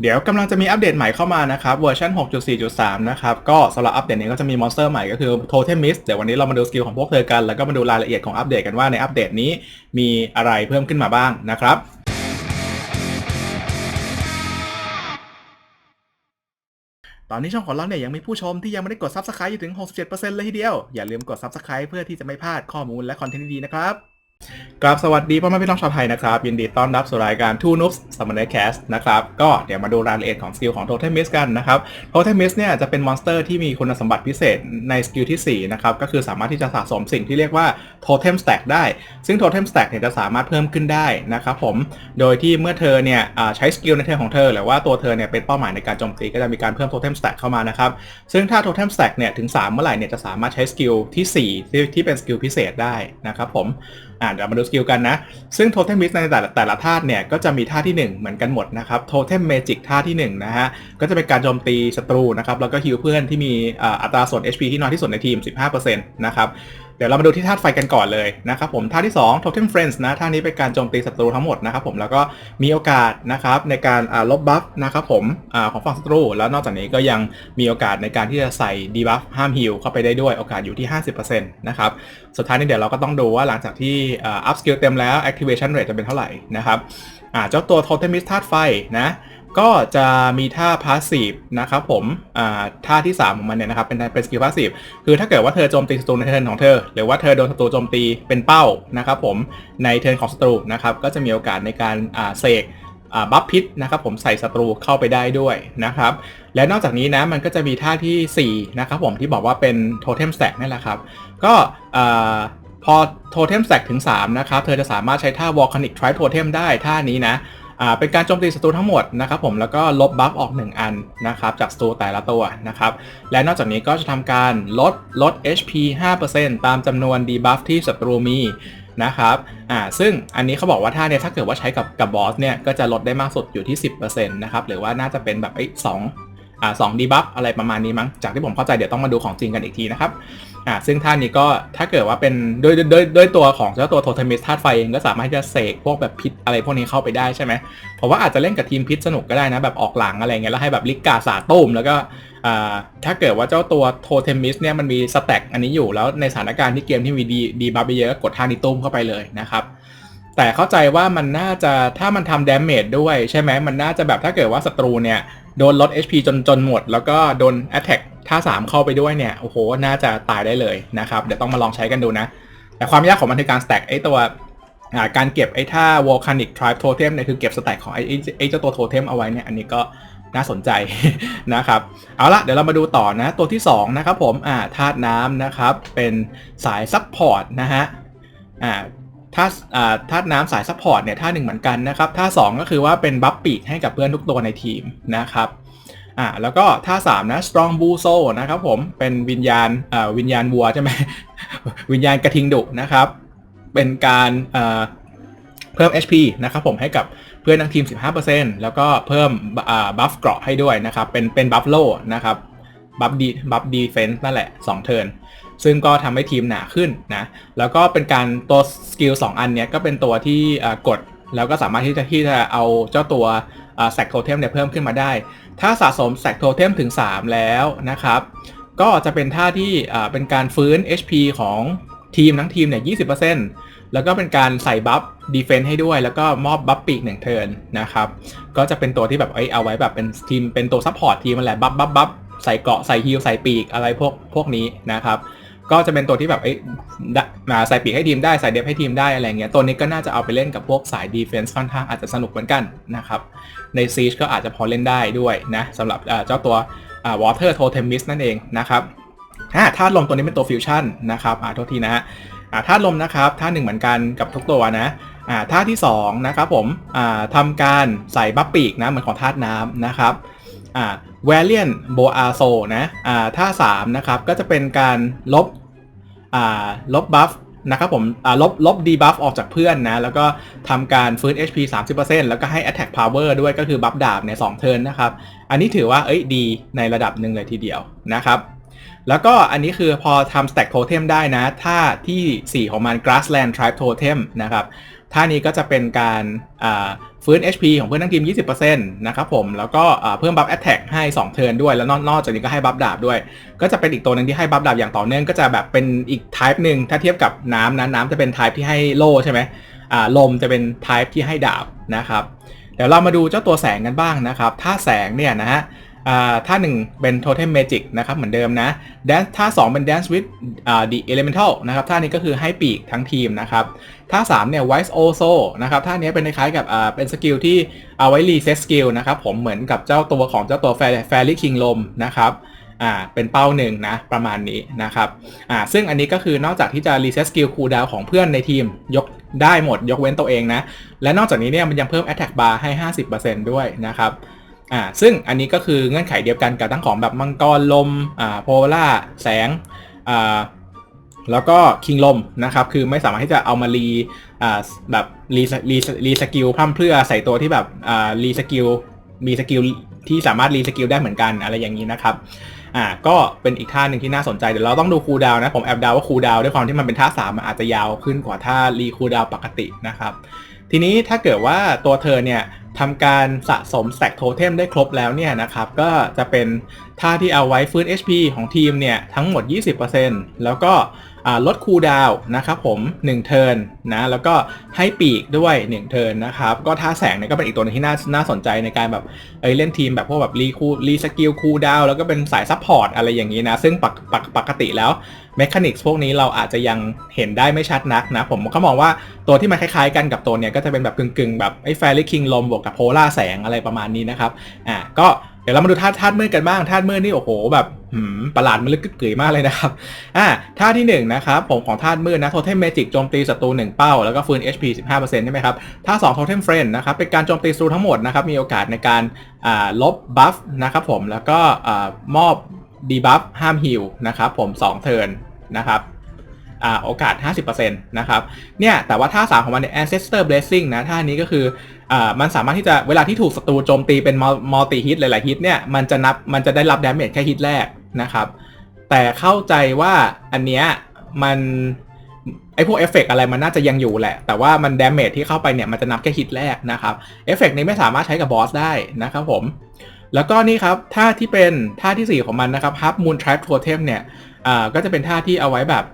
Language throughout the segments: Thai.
เดี๋ยวกำลังจะมีอัปเดตใหม่เข้ามานะครับเวอร์ชัน6.4.3 นะครับ ก็สำหรับอัปเดตนี้ก็จะมีมอนสเตอร์ใหม่ก็คือ Totem Mist เดี๋ยววันนี้เรามาดูสกิลของพวกเธอกัน แล้วก็มาดูรายละเอียดของอัปเดตกันว่าในอัปเดตนี้มีอะไรเพิ่มขึ้นมาบ้างนะครับตอนนี้ช่องของเราเนี่ยยังมีผู้ชมที่ยังไม่ได้กด Subscribe อยู่ถึง 67%เลยทีเดียว อย่าลืมกด Subscribe เพื่อที่จะไม่พลาดข้อมูลและคอนเทนต์ดีๆนะครับ กราบสวัสดีพ่อแม่พี่น้องชาวไทยนะครับ ยินดีต้อนรับสู่รายการ Two Noobs Summoner Cast นะครับ ก็เดี๋ยวมาดูรายละเอียดของสกิลของ Totem Mist กันนะครับ Totem Mist เนี่ยจะเป็นมอนสเตอร์ที่มีคุณสมบัติพิเศษในสกิลที่ 4 นะครับ ก็คือสามารถที่จะสะสมสิ่งที่เรียกว่า Totem Stack ได้ ซึ่ง Totem Stack เนี่ยจะสามารถเพิ่มขึ้นได้นะครับผมโดยที่เมื่อเธอเนี่ยใช้สกิลในเทิร์นของเธอ หรือว่าตัวเธอเนี่ยเป็นเป้าหมายในการโจมตีก็จะมีการเพิ่ม Totem Stack เข้ามานะครับซึ่งถ้า Totem Stack เนี่ยถึง 3 เมื่อไหร่เนี่ยจะสามารถใช้สกิลที่4ที่เป็นสกิลพิเศษได้นะครับผมอ่าเดี๋ยวมาดูสกิลกันนะ ซึ่งโทเทมมิสในแต่ละแต่ละธาตุเนี่ย ก็จะมีท่าที่ 1 เหมือนกันหมดนะครับโทเทมเมจิกท่าที่1นะฮะ ก็จะเป็นการโจมตีศัตรูนะครับ แล้วก็ฮิวเพื่อนที่มีอัตราส่วน HP ที่น้อยที่สุดในทีม 15%นะครับ เดี๋ยวเรามาดูที่ธาตุไฟกันก่อนเลยนะครับผมท่าที่2 Totem Friends นะท่านี้เป็นการโจมตีศัตรูทั้งหมดนะครับผมแล้วก็มีโอกาสนะครับในการลบบัฟนะครับผมอของฝั่งศัตรู แล้วนอกจากนี้ก็ยังมีโอกาสในการที่จะใส่ดีบัฟห้ามฮิลเข้าไปได้ด้วยโอกาสอยู่ที่ 50%นะครับสุดท้ายนี้เดี๋ยวเราก็ต้องดูว่าหลังจากที่อ่า up skill เต็มแล้ว activation rate จะเป็นเท่าไหร่นะครับเจ้าตัว Totemist ธาตุไฟนะ ก็จะมีท่า passive นะครับผมอ่าท่าที่ 3 ของมันเนี่ยนะครับเป็นเป็นสกิล passive คือถ้าเกิดว่าเธอโจมตีศัตรูในเทิร์นของเธอ หรือว่าเธอโดนศัตรูโจมตีเป็นเป้านะครับผมในเทิร์นของศัตรูนะครับก็จะมีโอกาสในการอ่าเสกอ่าบัฟพิษนะครับผมใส่ศัตรูเข้าไปได้ด้วยนะครับและนอกจากนี้นะมันก็จะมีท่าทีสี่4 นะครับผมที่บอกว่าเป็นโทเทมแ a กนี่แหละครับ ก็อ่าพอโทเทมแ a กถึง 3 นะครับ เธอจะสามารถใช้ท่า Volcanic Tribe Totem ได้ท่านี้นะ อ่าเป็นการโจมตีศัตรูทั้งหมดนะครับผมแล้วก็ลบบัฟออก 1 อันนะครับจากศัตรูแต่ละตัวนะครับและนอกจากนี้ก็จะทำการลดลด HP 5%ตามจำนวนดีบัฟที่ศัตรูมีนะครับอ่าซึ่งอันนี้เขาบอกว่าถ้าเนี่ยถ้าเกิดว่าใช้กับกับบอสเนี่ยก็จะลดได้มากสุดอยู่ที่ 10%นะครับหรือว่าน่าจะเป็นแบบไอ้สอง อ่าสองดีบัฟอะไรประมาณนี้มั้งจากที่ผมเข้าใจเดี๋ยวต้องมาดูของจริงกันอีกทีนะครับอ่าซึ่งท่านี้ก็ถ้าเกิดว่าเป็นด้วยด้วยด้วยตัวของเจ้าตัวโทเทมิสธาตุไฟเองก็สามารถที่จะเสกพวกแบบพิษอะไรพวกนี้เข้าไปได้ใช่ไหมเพราะว่าอาจจะเล่นกับทีมพิษสนุกก็ได้นะ แบบออกหลังอะไรเงี้ยแล้วให้แบบลิกกาสาตุ้มแล้วก็อ่าถ้าเกิดว่าเจ้าตัวโทเทมิสเนี่ยมันมีสแต็กอันนี้อยู่แล้วในสถานการณ์ที่เกมที่มีดีดีบัฟเยอะก็กดท่านี้ตุ้มเข้าไปเลยนะครับ แต่เข้าใจว่ามันน่าจะถ้ามันทำดาเมจด้วยใช่ไหมมันน่าจะแบบถ้าเกิดว่าศัตรูเนี่ย โดนลด HP จนจนหมด แล้วก็โดน Attack ท่า 3 เข้าไปด้วยเนี่ย โอ้โห น่าจะตายได้เลยนะครับ เดี๋ยวต้องมาลองใช้กันดูนะ แต่ความยากของมันคือการ stack ไอ้ตัวการเก็บไอ้ท่า Volcanic Tribe Totem เนี่ยคือเก็บ stack ของไอ้ไอ้เจ้าตัว Totem เอาไว้เนี่ยอันนี้ก็น่าสนใจนะครับ เอาละเดี๋ยวเรามาดูต่อนะ ตัวที่ 2 นะครับผมอ่าธาตุน้ำนะครับ เป็นสายซัพพอร์ตนะฮะอ่า ถ้าอ่าธาตุน้ำสายซัพพอร์ตเนี่ยท่าหนึ่งเหมือนกันนะครับท่าสองก็คือว่าเป็นบัฟปีกให้กับเพื่อนทุกตัวในทีมนะครับอ่าแล้วก็ท่า3นะ strong b u s o นะครับผมเป็นวิญญาณอ่าวิญญาณวัวใช่ไหมวิญญาณกระทิงดุนะครับเป็นการอ่าเพิ่ม HP นะครับผมให้กับเพื่อนทั้งทีม 15%แล้วก็เพิ่มบัฟเกราะให้ด้วยนะครับเป็นเป็นบัฟโลนะครับบัฟดีบัฟดีเฟนส์นั่นแหละ 2 เทิร์น ซึ่งก็ทำให้ทีมหนาขึ้นนะแล้วก็เป็นการตัวสกิล2อันเนี้ยก็เป็นตัวที่กดแล้วก็สามารถที่จะที่จะเอาเจ้าตัวแซกโทเทมเนี่ยเพิ่มขึ้นมาได้ ถ้าสะสมแซกโทเทมถึง 3 แล้วนะครับ ก็จะเป็นท่าที่เป็นการฟื้น HP ของทีมทั้งทีมเนี่ย 20%แล้วก็เป็นการใส่บัฟดีเฟนต์ให้ด้วย แล้วก็มอบบัฟปีกหนึ่งเทิร์นนะครับ ก็จะเป็นตัวที่แบบเอ้ยเอาไว้แบบเป็นทีมเป็นตัวซัพพอร์ตทีมมันแหละบัฟบัฟบัฟใส่เกาะใส่ฮิลใส่ปีกอะไรพวกพวกนี้นะครับ ก็จะเป็นตัวที่แบบเอ้ยดะมาใส่ปีกให้ทีมได้ใส่เดฟให้ทีมได้อะไรเงี้ยตัวนี้ก็น่าจะเอาไปเล่นกับพวกสายดีเฟนส์ค่อนข้างอาจจะสนุกเหมือนกันนะครับในซีชก็อาจจะพอเล่นได้ด้วยนะสำหรับเจ้าตัววอเตอร์โทเทมิสนั่นเองนะครับอ่าธาตุลมตัวนี้เป็นตัวฟิวชั่นนะครับอ่าโทษทีนะฮะอ่าธาตุลมนะครับธาตุหนึ่งเหมือนกันกับทุกตัวนะอ่าธาตุที่สองนะครับผมอ่าทำการใส่บัฟปีกนะเหมือนของธาตุน้ำนะครับ Valiant b o a s o นะอ่าท่า3นะครับก็จะเป็นการลบอ่าลบบัฟนะครับผมอ่าลบลบดีบัฟออกจากเพื่อนนะแล้วก็ทำการฟื้น HP 30%แล้วก็ให้ Attack Power ด้วยก็คือบัฟดาบเนี่ย2เทิร์นนะครับ อันนี้ถือว่าเอ้ยดีในระดับหนึ่งเลยทีเดียวนะครับแล้วก็อันนี้คือพอทำ Stack Totem ได้นะท่าที่ 4 ของมัน Grassland Tribe Totem นะครับ ท่านี้ก็จะเป็นการฟื้น HP ของเพื่อนทั้งทีม 20%นะครับผม แล้วก็เพิ่มบัฟ Attack ให้ 2 เทิร์นด้วย แล้วนอกจากนี้ก็ให้บัฟดาบด้วย ก็จะเป็นอีกตัวหนึ่งที่ให้บัฟดาบอย่างต่อเนื่อง ก็จะแบบเป็นอีก type หนึ่งถ้าเทียบกับน้ำนะน้ำจะเป็น type ที่ให้โล่ใช่ไหมอ่าลมจะเป็น type ที่ให้ดาบนะครับ เดี๋ยวเรามาดูเจ้าตัวแสงกันบ้างนะครับ ถ้าแสงเนี่ยนะฮะอ่าท่าหนึ่งเป็น Totem Magic นะครับเหมือนเดิมนะ Dance ท่า 2 เป็น Dance with อ่า the Elemental นะครับท่านี้ก็คือให้ปีกทั้งทีมนะครับ ท่า3เนี่ย Wise Oso นะครับท่านี้เป็นคล้ายๆกับอ่าเป็นสกิลที่เอาไว้ reset skill นะครับผมเหมือนกับเจ้าตัวของเจ้าตัว Fairy King ลมนะครับอ่าเป็นเป้าหนึ่งนะประมาณนี้นะครับอ่าซึ่งอันนี้ก็คือนอกจากที่จะ reset skill cooldown ของเพื่อนในทีมยกได้หมดยกเว้นตัวเองนะ และนอกจากนี้เนี่ยมันยังเพิ่ม attack bar ให้ 50%ด้วยนะครับอ่าซึ่งอันนี้ก็คือเงื่อนไขเดียวกันกับทั้งของแบบมังกรลมอ่าโพล่าแสงอ่า แล้วก็คิงลมนะครับคือไม่สามารถที่จะเอามารีอ่าแบบรีรีรีสกิลพร่ำเพรื่อใส่ตัวที่แบบอ่ารีสกิลมีสกิลที่สามารถรีสกิลได้เหมือนกันอะไรอย่างนี้นะครับอ่าก็เป็นอีกท่าหนึ่งที่น่าสนใจเดี๋ยวเราต้องดูคูดาวนะผมแอบดาวว่าคูดาวด้วยความที่มันเป็นท่าสามมันอาจจะยาวขึ้นกว่าท่ารีคูดาวปกตินะครับ ทีนี้ถ้าเกิดว่าตัวเธอเนี่ยทำการสะสมแ t ็กโทเทมได้ครบแล้วเนี่ยนะครับก็จะเป็น ท่าที่เอาไว้ฟื้น HP ของทีมเนี่ยทั้งหมด 20%แล้วก็ลดคูลดาวนะครับผม 1 เทิร์นนะแล้วก็ให้ปีกด้วย 1 เทิร์นนะครับ ก็ท่าแสงเนี่ยก็เป็นอีกตัวหนึงที่น่าน่าสนใจในการแบบเอ้ยเล่นทีมแบบพวกแบบรีคูรีสกิลคูลดาวแล้วก็เป็นสายซัพพอร์ตอะไรอย่างนี้นะ ซึ่งปกปกปกติแล้วเมคานิกส์พวกนี้เราอาจจะยังเห็นได้ไม่ชัดนักนะ ผมก็มองว่าตัวที่มันคล้ายๆกันกับตัวเนี้ยก็จะเป็นแบบกึ่งๆ แบบไอ้แฟรี่คิงลมบวกกับโพล่าแสงอะไรประมาณนี้นะครับอ่าก็ ดี๋ยวเรามาดูธาตุธาตุมืดกันบ้างธาตุมืดนี่โอ้โหแบบหืมประหลาดมันลึกกึกกือมากเลยนะครับอ่าท่าที่หนึ่งนะครับผมของธาตุมืดนะโทเทมเมจิกโจมตีศัตรู1เป้าแล้วก็ฟื้น HP 15%ใช่ไหมครับท่า2โทเทมเฟรนด์นะครับเป็นการโจมตีศัตรูทั้งหมดนะครับมีโอกาสในการอ่าลบบัฟนะครับผมแล้วก็อ่ามอบดีบัฟห้ามฮิลนะครับผม2เทิร์นนะครับ โอกาส 50%นะครับ เนี่ย แต่ว่าท่า3ของมันเนี่ย ancestor blessing นะ ท่านี้ก็คืออมันสามารถที่จะ เวลาที่ถูกศัตรูโจมตีเป็น multi hit หลาย ๆ ฮิตเนี่ย มันจะนับ มันจะได้รับ damage แค่ฮิตแรกนะครับ แต่เข้าใจว่าอันเนี้ยมันไอพวกเอฟเฟกอะไรมันน่าจะยังอยู่แหละ แต่ว่ามัน damage ที่เข้าไปเนี่ยมันจะนับแค่ฮิตแรกนะครับ เอฟเฟกนี้ไม่สามารถใช้กับบอสได้นะครับผม แล้วก็นี่ครับท่าที่เป็นท่าทีสี่4 ของมันนะครับ Half Moon Tribe Totem เนี่ยอ่าก็จะเป็นท่าที่เอาไว้แบบ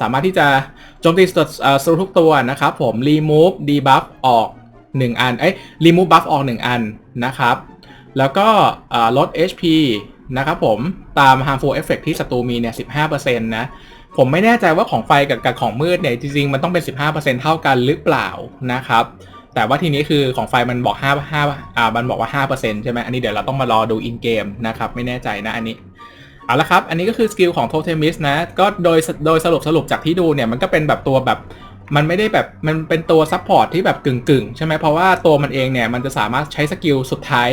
สามารถที่จะโจมตีสตรูทุกตัวนะครับผม remove debuff ออก 1 อัน เอ้ย remove buff ออก 1 อันนะครับ แล้วก็ลด HP นะครับผมตาม harmful effect ที่ศัตรูมีเนี่ย 15%นะ ผมไม่แน่ใจว่าของไฟกับกับของมืดเนี่ย จริงๆ มันต้องเป็น 15%เท่ากันหรือเปล่านะครับ แต่ว่าทีนี้คือของไฟมันบอก5 5อ่ามันบอกว่า 5%ใช่ไหมอันนี้เดี๋ยวเราต้องมารอดู in game นะครับ ไม่แน่ใจนะอันนี้ เอาละครับ อันนี้ก็คือสกิลของ Totemist นะ ก็โดยโดยสรุปสรุปจากที่ดูเนี่ยมันก็เป็นแบบตัวแบบมันไม่ได้แบบมันเป็นตัวซัพพอร์ตที่แบบกึ่งกึ่งๆ ใช่ไหมเพราะว่าตัวมันเองเนี่ยมันจะสามารถใช้สกิลสุดท้าย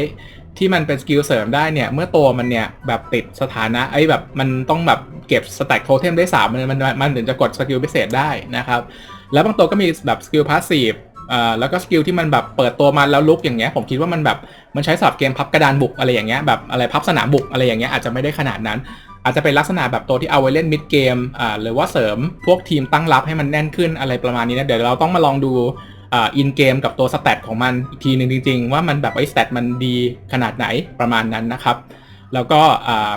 ที่มันเป็นสกิลเสริมได้เนี่ย เมื่อตัวมันเนี่ยแบบติดสถานะไอ้แบบมันต้องแบบเก็บสแต็กโทเทมได้3มันมันมันถึงจะกดสกิลพิเศษได้นะครับ แล้วบางตัวก็มีแบบสกิลพาสซีฟ อ่าแล้วก็สกิลที่มันแบบเปิดตัวมาแล้วลุกอย่างเงี้ยผมคิดว่ามันแบบมันใช้สำหรับเกมพับกระดานบุกอะไรอย่างเงี้ยแบบอะไรพับสนามบุกอะไรอย่างเงี้ยอาจจะไม่ได้ขนาดนั้น อาจจะเป็นลักษณะแบบตัวที่เอาไว้เล่นมิดเกมอ่าหรือว่าเสริมพวกทีมตั้งรับให้มันแน่นขึ้นอะไรประมาณนี้นะเดี๋ยวเราต้องมาลองดูอ่าอินเกมกับตัวสแตทของมันอีกทีหนึ่งจริงๆ ว่ามันแบบไอ้สแตทมันดีขนาดไหนประมาณนั้นนะครับ แล้วก็อ่า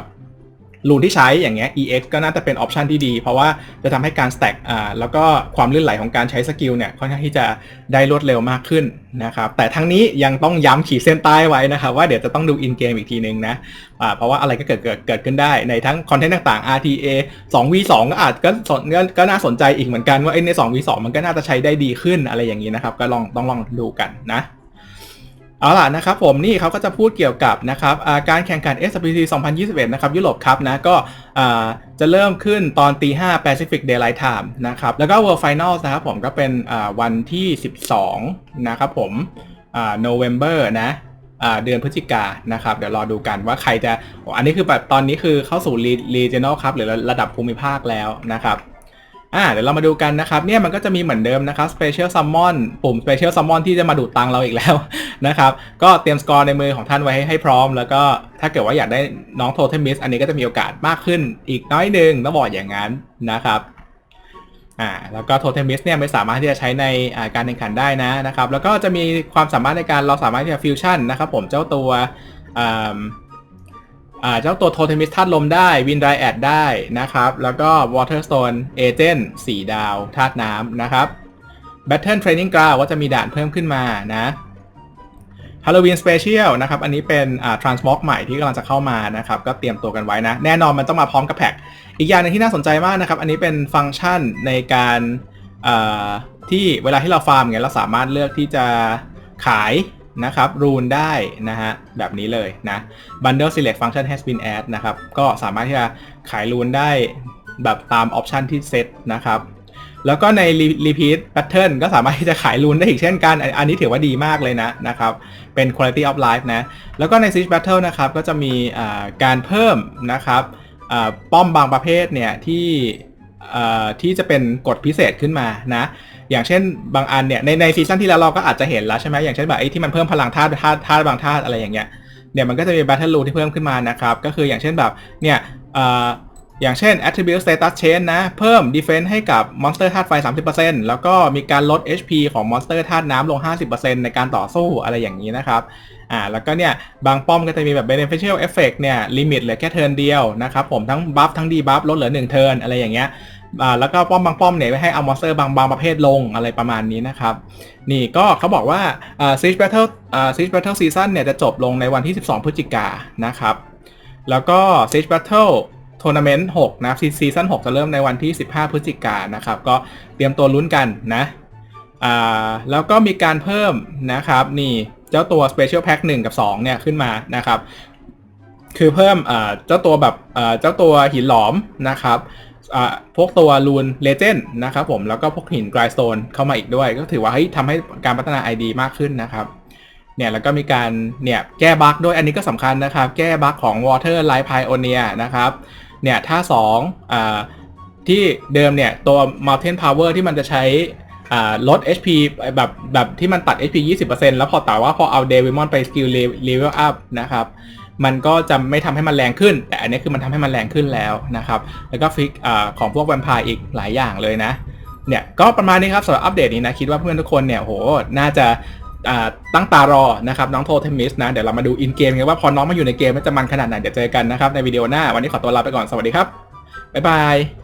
รูนที่ใช้อย่างเงี้ย EX ก็น่าจะเป็นออปชันที่ดี เพราะว่าจะทำให้การสแต็กอ่าแล้วก็ความลื่นไหลของการใช้สกิลเนี่ยค่อนข้างที่จะได้รวดเร็วมากขึ้นนะครับแต่ทั้งนี้ยังต้องย้ำขีดเส้นใต้ไว้นะครับว่าเดี๋ยวจะต้องดูอินเกมอีกทีนึงนะอ่าเพราะว่าอะไรก็เกิดเกิดเกิดขึ้นได้ในทั้งคอนเทนต์ต่างๆ RTA 2v2 ก็อาจก็สนก็ก็น่าสนใจอีกเหมือนกันว่าไอ้ใน 2v2 มันก็น่าจะใช้ได้ดีขึ้นอะไรอย่างนี้นะครับก็ลองต้องลองดูกันนะ เอาล่ะนะครับผมนี่เขาก็จะพูดเกี่ยวกับนะครับการแข่งขัน SPC 2021 นะครับยุโรปครับนะก็จะเริ่มขึ้นตอนตี5 Pacific Daylight Time นะครับแล้วก็ World Finals นะครับผมก็เป็นวันที่ 12 นะครับผม November นะเดือนพฤศจิกานะครับ เดี๋ยวรอดูกันว่าใครจะ อันนี้คือแบบตอนนี้คือเข้าสู่ regional ครับหรือระดับภูมิภาคแล้วนะครับ อ่าเดี๋ยวเรามาดูกันนะครับเนี่ยมันก็จะมีเหมือนเดิมนะครับ special summon ปุ่ม special summon ที่จะมาดูดตังเราอีกแล้วนะครับ ก็เตรียมสกอร์ในมือของท่านไว้ให้ให้พร้อม แล้วก็ถ้าเกิดว่าอยากได้น้องโทเทมิสอันนี้ก็จะมีโอกาสมากขึ้นอีกน้อยหนึ่งต้องบอกอย่างนั้นนะครับอ่าแล้วก็โทเทมิสเนี่ยไม่สามารถที่จะใช้ในการแข่งขันได้นะนะครับ แล้วก็จะมีความสามารถในการเราสามารถที่จะฟิวชั่นนะครับผมเจ้าตัวอ่า เจ้าตัวโทเทมิสธาตุลมได้วินไดแอดได้นะครับ แล้วก็วอเตอร์สโตนเอเจนต์สี่ดาวธาตุน้ำนะครับ Battle Training Ground ก็จะมีด่านเพิ่มขึ้นมานะ Halloween Special นะครับ อันนี้เป็นอ่า Transmog ใหม่ที่กำลังจะเข้ามานะครับ ก็เตรียมตัวกันไว้นะ แน่นอนมันต้องมาพร้อมกับแพ็กอีกอย่างหนึงที่น่าสนใจมากนะครับ อันนี้เป็นฟังก์ชันในการที่เวลาที่เราฟาร์มเนี่ยเราสามารถเลือกที่จะขาย นะครับรูนได้นะฮะแบบนี้เลยนะ Bundle Select Function has been added นะครับก็สามารถที่จะขายรูนได้แบบตามออปชันที่เซตนะครับแล้วก็ใน repeat pattern ก็สามารถที่จะขายรูนได้อีกเช่นกัน อันนี้ถือว่าดีมากเลยนะนะครับ เป็น quality of life นะ แล้วก็ใน siege battle นะครับ ก็จะมีการเพิ่มนะครับป้อมบางประเภทเนี่ยที่ที่จะเป็นกฎพิเศษขึ้นมานะ อย่างเช่นบางอันเนี่ยในในซีซั่นที่แล้วเราก็อาจจะเห็นแล้วใช่ไหมอย่างเช่นแบบไอ้ที่มันเพิ่มพลังธาตุธาตุธาตุบางธาตุอะไรอย่างเงี้ยเนี่ยมันก็จะมี Battle Rule ที่เพิ่มขึ้นมานะครับก็คืออย่างเช่นแบบเนี่ยเอ่ออย่างเช่น Attribute Status Change นะ เพิ่ม Defense ให้กับ Monster ธาตุไฟ 30%แล้วก็มีการลด HP ของ Monster ธาตุน้ำลง 50%ในการต่อสู้อะไรอย่างนี้นะครับอ่าแล้วก็เนี่ย บางป้อมก็จะมีแบบ Beneficial Effect เนี่ยลิมิตเหลือแค่เทิร์นเดียวนะครับผมทั้งบัฟทั้งดีบัฟลดเหลือ 1 เทิร์นอะไรอย่างเงี้ย อ่าแล้วก็ป้อมบางป้อมเนี่ยไม่ให้เอา Monster บางบางประเภทลงอะไรประมาณนี้นะครับ นี่ก็เขาบอกว่าอ่า Siege Battle อ่า Siege Battle Season เนี่ยจะจบลงในวันที่ 12 พฤศจิกายนะครับ แล้วก็ Siege Battle Tournament 6นะซีซั่น6จะเริ่มในวันที่ 15 พฤศจิกานะครับ ก็เตรียมตัวลุ้นกันนะอ่าแล้วก็มีการเพิ่มนะครับนี่เจ้าตัว Special Pack 1 กับ 2 เนี่ยขึ้นมานะครับ คือเพิ่มอ่าเจ้าตัวแบบอ่าเจ้าตัวหินหลอมนะครับ พวกตัวรูนเลเจนด์นะครับผมแล้วก็พวกหินกรายโตนเข้ามาอีกด้วย ก็ถือว่าเฮ้ยทำให้การพัฒนา ID มากขึ้นนะครับเนี่ยแล้วก็มีการเนี่ยแก้บั๊กด้วยอันนี้ก็สำคัญนะครับ แก้บั๊กของ Water Light Pioneer นะครับเนี่ยถ้า2อ่าที่เดิมเนี่ยตัว Mountain Power ที่มันจะใช้อ่าลด HP แบบแบบที่มันตัด HP 20%แล้วพอแต่ว่าพอเอา Devimon ไป Skill Level Up นะครับ มันก็จะไม่ทำให้มันแรงขึ้น แต่อันนี้คือมันทำให้มันแรงขึ้นแล้วนะครับ แล้วก็ฟิกอของพวกแวมไพร์อีกหลายอย่างเลยนะ เนี่ยก็ประมาณนี้ครับสำหรับอัปเดตนี้นะคิดว่าเพื่อนทุกคนเนี่ยโหน่าจะตั้งตารอนะครับน้องโทเทมิสนะ เดี๋ยวเรามาดูอินเกมกันว่าพอน้องมาอยู่ในเกมมันจะมันขนาดไหนเดี๋ยวเจอกันนะครับในวิดีโอหน้าวันนี้ขอตัวลาไปก่อนสวัสดีครับบ๊ายบาย